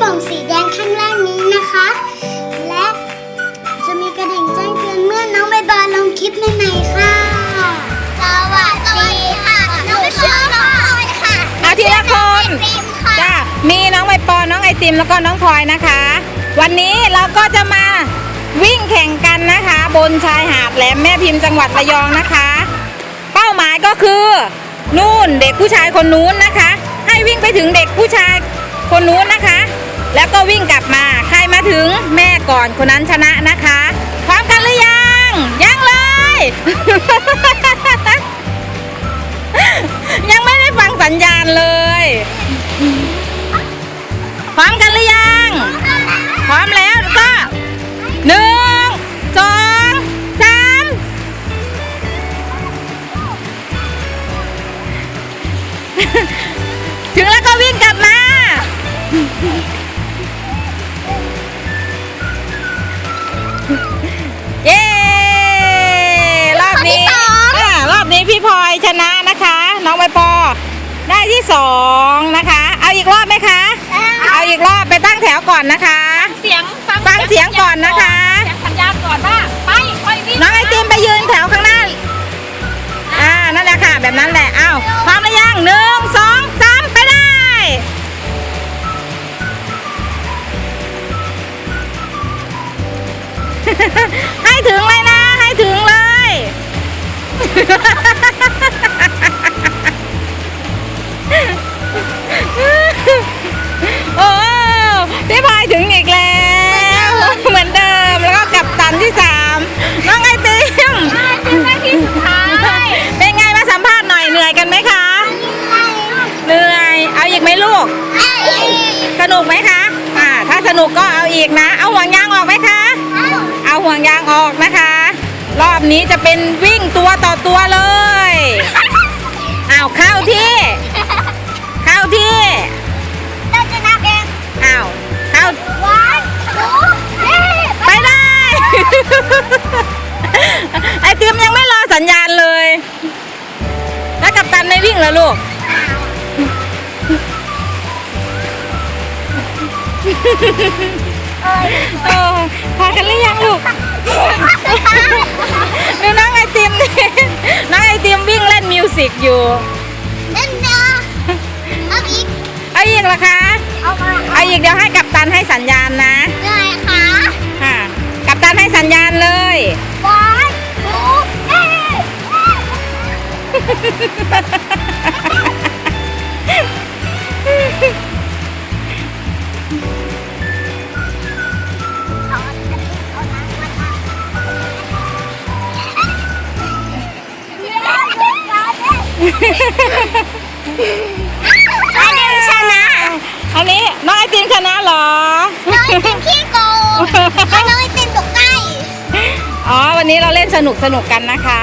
ป่องสีแดงข้างล่างนี้นะคะ และจะมีกระดิ่งแจ้งเตือนเมื่อน้องใบบอลลงคลิปใหม่ๆค่ะ สวัสดีค่ะหนูชื่อน้องพลอยค่ะเอาทีละคนติมค่ะจ้ามีน้องใบปอน้องไอติมแล้วก็น้องพลอยนะคะ วันนี้เราก็จะมาวิ่งแข่งกันนะคะ บนชายหาดแหลมแม่พิมพ์จังหวัดระยองนะคะ เป้าหมายก็คือนู่นเด็กผู้ชายคนนู้นนะคะ ให้วิ่งไปถึงเด็กผู้ชาย คนนู้นนะคะ แล้วก็วิ่งกลับมา ใครมาถึงแม่ก่อนคนนั้นชนะนะคะ พร้อมกันหรือยัง ยังเลย ยังไม่ได้ฟังสัญญาณเลย พร้อมกันหรือยัง พร้อมแล้วก็หนึ่งสองสาม พี่พลอยชนะนะคะ น้องใบปอได้ที่สองนะคะ เอาอีกรอบไหมคะ เอาอีกรอบไปตั้งแถวก่อนนะคะ เสียงฟังเสียงก่อนนะคะ เสียงสัญญาณก่อนว่าไปไปวิ่งน้องไอติมไปยืนแถวข้างหน้า อ่า นั่นแหละค่ะ แบบนั้นแหละเอ้าพร้อมหรือยังหนึ่งสองสามไปได้ให้ถึงเลยนะ ให้ถึงเลย สนุกไหมคะ อ่า ถ้าสนุกก็เอาอีกนะ เอาห่วงยางออกไหมคะ เอาห่วงยางออกนะคะ รอบนี้จะเป็นวิ่งตัวต่อตัวเลยเอาเข้าที่ เข้าที่เราจะนับเองเอาเข้า วันสองเฮ้ไปได้ ไอติมยังไม่รอสัญญาณเลย แล้วกับตันไม่วิ่งเหรอลูก โอ้พากันหรือยังลูกดูน้องไอติมนี่น้องไอติมวิ่งเล่นมิวสิกอยู่เล่นเนาะเอาอีกเอาอีกเหรอคะเอามาเอาอีกเดี๋ยวให้กับตันให้สัญญาณนะเหนื่อยค่ะค่ะกับตันให้สัญญาณเลยวันสอ งเฮ้อันนี้ชนะอันนี้น้องไอติมชนะเหรอ น้องไอติมขี้โกงเพราะน้องไอติมตกใกล้ อ๋อ วันนี้เราเล่นสนุกสนุกกันนะคะ